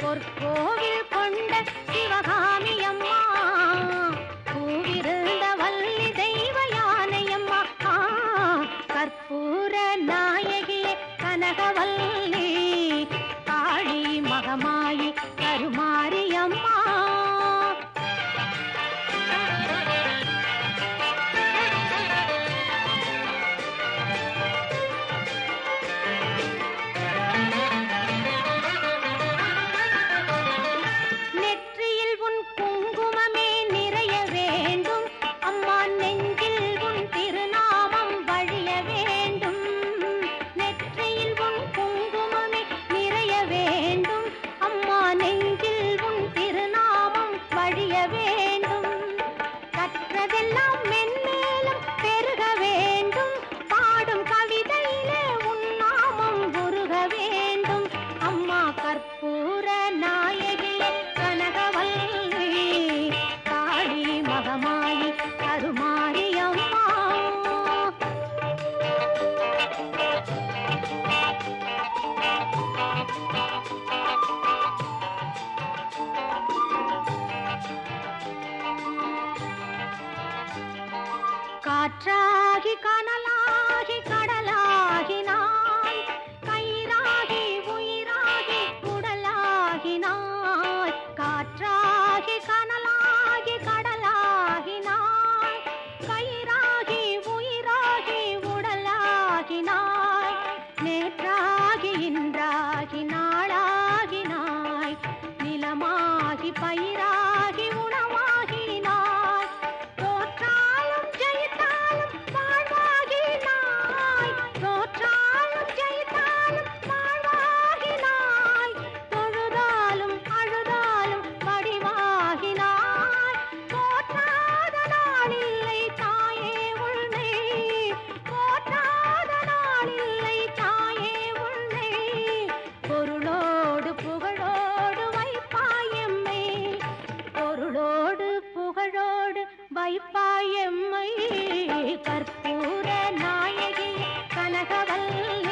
பொற்கோவில் கொண்ட சிவகாமி அம்மா பூவிருந்த வள்ளி தெய்வ யானை அம்மா. கற்பூர நாயகியே கனகவல்லி காளி மகமா காற்றாகி கனலாகி கடலாகினாய் கயிறாகி உயிராகி உடலாகினாய் காற்றாகி கனலாகி கடலாகினாய் கயிறாகி உயிராகி உடலாகினாய் நேற்றாகி இன்றாகி நாளாகினாய் நிலமாகி பயிராகி வைப்பாயம்மை கற்பூர நாயகி கனகவல்லி